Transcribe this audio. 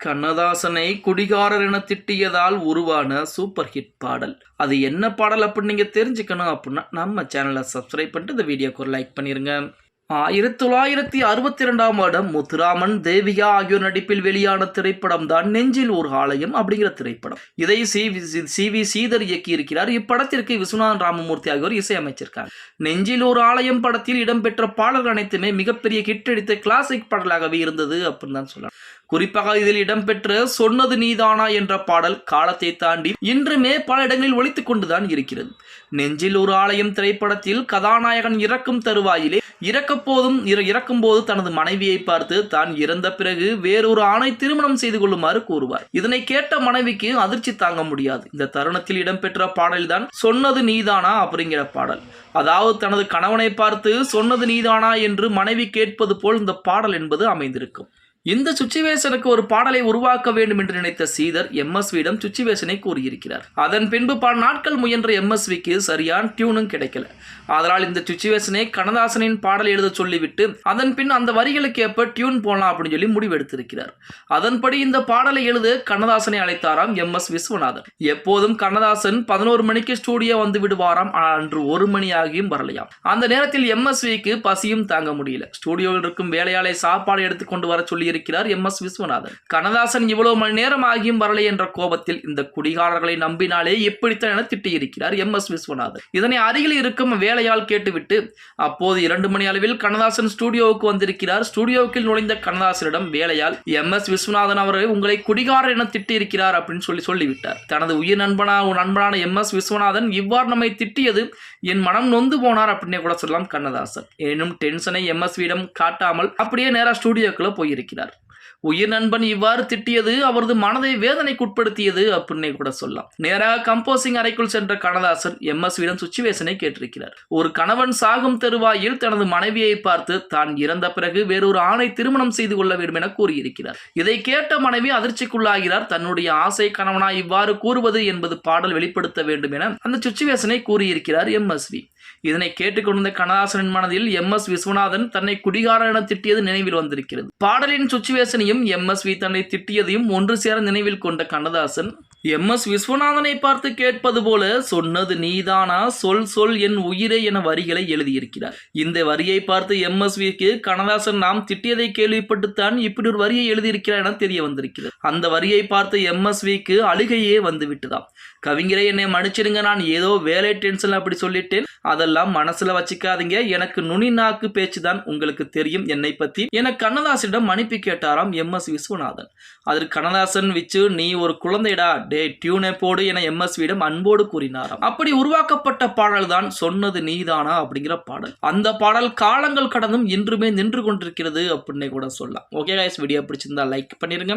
கண்ணதாசனை குடிகாரர் என திட்டியதால் உருவான super hit பாடல். அது என்ன பாடல் அப்படின்னு நீங்கள் தெரிஞ்சுக்கணும் அப்படின்னா நம்ம சேனலை சப்ஸ்கிரைப் பண்ணிட்டு இந்த வீடியோக்கு ஒரு லைக் பண்ணிடுங்க ஆயிரத்தி தொள்ளாயிரத்தி அறுபத்தி ரெண்டாம் வருடம் முத்துராமன் தேவிகா ஆகியோர் நடிப்பில் வெளியான திரைப்படம் தான் நெஞ்சில் ஒரு ஆலயம் அப்படிங்கிற திரைப்படம். இதை C V C V Sridhar இயக்கியிருக்கிறார். இப்படத்திற்கு விஸ்வநாதன் ராமமூர்த்தி ஆகியோர் இசையமைச்சிருக்காங்க நெஞ்சில் ஒரு ஆலயம் படத்தில் இடம்பெற்ற பாடல்கள் அனைத்துமே மிகப்பெரிய ஹிட் அடித்த கிளாசிக் பாடலாகவே இருந்தது அப்படின்னு தான் சொல்லலாம். குறிப்பாக இதில் இடம்பெற்ற சொன்னது நீதானா என்ற பாடல் காலத்தை தாண்டி இன்றுமே பல இடங்களில் ஒலித்துக் கொண்டுதான் இருக்கிறது. நெஞ்சில் ஒரு ஆலயம் திரைப்படத்தில் கதாநாயகன் இறக்கும் தருவாயிலே இறக்கப்போதும் இற- இறக்கும் போது தனது மனைவியை பார்த்து தான் இறந்த பிறகு வேறொரு ஆணை திருமணம் செய்து கொள்ளுமாறு கூறுவார். இதனை கேட்ட மனைவிக்கு அதிர்ச்சி தாங்க முடியாது. இந்த தருணத்தில் இடம்பெற்ற பாடல்தான் சொன்னது நீதானா? அப்படிங்கிற பாடல். அதாவது தனது கணவனை பார்த்து சொன்னது நீதானா? என்று மனைவி கேட்பது போல் இந்த பாடல் என்பது அமைந்திருக்கும். இந்த சுச்சுவேஷனுக்கு ஒரு பாடலை உருவாக்க வேண்டும் என்று நினைத்த சீதர் எம்எஸ்வியிடம் சுச்சுவேஷனை கூறியிருக்கிறார். அதன் பின்பு பல நாட்கள் முயன்ற எம்எஸ்விக்கு சரியான டியூனும் கிடைக்கல. அதனால் இந்த சுச்சுவேஷனை கண்ணதாசனின் பாடல் எழுத சொல்லிவிட்டு அதன் பின் அந்த வரிகளுக்கு ஏற்ப டியூன் போடலாம் அப்படின்னு சொல்லி முடிவெடுத்திருக்கிறார். அதன்படி இந்த பாடலை எழுத கண்ணதாசனை அழைத்தாராம் எம் எஸ் விஸ்வநாதன் எப்போதும் கண்ணதாசன் பதினோரு மணிக்கு ஸ்டூடியோ வந்து விடுவாராம் அன்று ஒரு மணி ஆகியும் வரலையாம். அந்த நேரத்தில் எம்எஸ்விக்கு பசியும் தாங்க முடியல. ஸ்டூடியோவில் இருக்கும் வேலையாளை சாப்பாடு எடுத்துக்கொண்டு வர சொல்லி சொல்லியிருக்கிறார் எம் எஸ் விஸ்வநாதன். கண்ணதாசன் இவ்வளவு மணி நேரம் ஆகியும் வரலை என்ற கோபத்தில் இந்த குடிகாரர்களை நம்பினாலே எப்படித்தான் என திட்டியிருக்கிறார் எம் எஸ் விஸ்வநாதன். இதனை அருகில் இருக்கும் வேலையால் கேட்டுவிட்டு அப்போது இரண்டு மணி அளவில் கண்ணதாசன் ஸ்டுடியோவுக்கு வந்திருக்கிறார். ஸ்டூடியோவுக்கு நுழைந்த கனதாசனிடம் வேலையால் எம் எஸ் விஸ்வநாதன் அவர்கள் உங்களை குடிகாரர் என திட்டியிருக்கிறார் அப்படின்னு சொல்லி சொல்லிவிட்டார். தனது உயிர் நண்பனா நண்பனான எம் எஸ் விஸ்வநாதன் இவ்வாறு நம்மை திட்டியது என் மனம் நொந்து போனார் அப்படின்னே கூட சொல்லலாம் கண்ணதாசன். எனும் டென்ஷனை எம்எஸ்வியிடம் காட்டாமல் அப்படியே நேரா ஸ்டுடியோக்குள்ள போயிருக்கிறார். உயிர் நண்பன் இவ்வாறு திட்டியது அவரது மனதை வேதனைக்குட்படுத்தியது அப்படின்னே கூட சொல்லலாம். நேராக கம்போசிங் அறைக்குள் சென்ற கண்ணதாசன் எம்எஸ்வியிடம் சுச்சுவேஷனை கேட்டிருக்கிறார். ஒரு கணவன் சாகும் தருவாயில் தனது மனைவியை பார்த்து தான் இறந்த பிறகு வேறொரு ஆணை திருமணம் செய்து கொள்ள வேண்டும் என கூறியிருக்கிறார். இதை கேட்ட மனைவி அதிர்ச்சிக்குள்ளாகிறார். தன்னுடைய ஆசை கணவனா இவ்வாறு கூறுவது என்பது பாடல் வெளிப்படுத்த வேண்டும் என அந்த சுச்சுவேஷனை கூறியிருக்கிறார் எம்எஸ்வி இதனை கேட்டுக்கொண்டிருந்த கணதாசனின் மனதில் எம். எஸ். விஸ்வநாதன் தன்னை குடிகாரன் என திட்டியது நினைவில் வந்திருக்கிறது. பாடலின் திட்டியதையும் எம் எஸ் வி தன்னை திட்டியதையும் ஒன்று சேர நினைவில் கொண்ட கண்ணதாசன் எம் எஸ் விஸ்வநாதனை பார்த்து கேட்பது போல சொன்னது நீதானா? சொல் சொல் என் உயிரே என வரிகளை எழுதியிருக்கிறார். இந்த வரியை பார்த்து எம் எஸ் விக்கு கண்ணதாசன் நாம் திட்டியதை கேள்விப்பட்டுத்தான் இப்படி ஒரு வரியை எழுதியிருக்கிறார் என தெரிய வந்திருக்கிறது. அந்த வரியை பார்த்து எம் எஸ் விக்கு அழுகையே வந்துவிட்டுதான் கவிஞரை என்னை மன்னிச்சிடுங்க நான் ஏதோ வேலை டென்ஷன் அப்படி சொல்லிட்டேன். அதெல்லாம் மனசுல வச்சுக்காதீங்க. எனக்கு நுனி நாக்கு பேச்சு தான் உங்களுக்கு தெரியும் என்னை பத்தி. என கண்ணதாசனிடம் மன்னிப்பு கேட்டாராம் எம். எஸ். விஸ்வநாதன். அதற்கு கண்ணதாசன் விச்சு நீ ஒரு குழந்தைடா. டே டியூனை போடு என எம்எஸ்வியிடம் அன்போடு கூறினாராம். அப்படி உருவாக்கப்பட்ட பாடல் தான் சொன்னது நீதானா? அப்படிங்கிற பாடல். அந்த பாடல் காலங்கள் கடந்தும் இன்றுமே நின்று கொண்டிருக்கிறது அப்படின்னே கூட சொல்லலாம். ஓகே கைஸ் வீடியோ பிடிச்சிருந்தா லைக் பண்ணிருங்க.